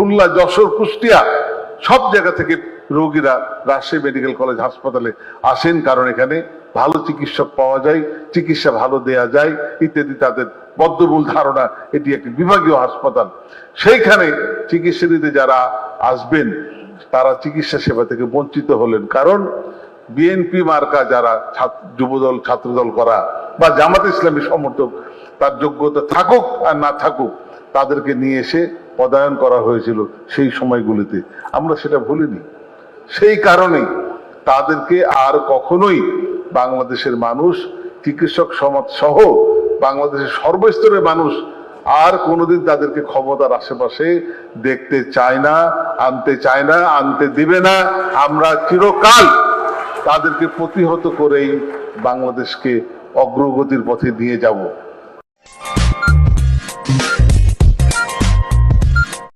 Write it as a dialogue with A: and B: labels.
A: খুলনা, যশোর, কুষ্টিয়া, সব জায়গা থেকে রোগীরা রাজশাহী মেডিকেল কলেজ হাসপাতালে আসেন কারণ এখানে ভালো চিকিৎসক পাওয়া যায়, চিকিৎসা ভালো দেয়া যায়, ইত্যাদি তাদের বদ্ধমূল ধারণা, এটি একটি বিভাগীয় হাসপাতাল। সেইখানে চিকিৎসা নিতে যারা আসবেন, তারা চিকিৎসা সেবা থেকে বঞ্চিত হলেন কারণ বিএনপি মার্কা যারা যুবদল, ছাত্রদল করা বা জামাত ইসলামী সমর্থক, তার যোগ্যতা থাকুক আর না থাকুক, তাদেরকে নিয়ে এসে পদায়ন করা হয়েছিল সেই সময়গুলিতে। আমরা সেটা ভুলিনি। সেই কারণেই তাদেরকে আর কখনোই বাংলাদেশের মানুষ, চিকিৎসক সমাজ সহ বাংলাদেশের সর্বস্তরের মানুষ আর কোনোদিন তাদেরকে ক্ষমতার আশেপাশে দেখতে চায় না, আনতে চায় না, আনতে দিবে না। আমরা চিরকাল তাদেরকে প্রতিহত করেই বাংলাদেশকে অগ্রগতির পথে নিয়ে যাব।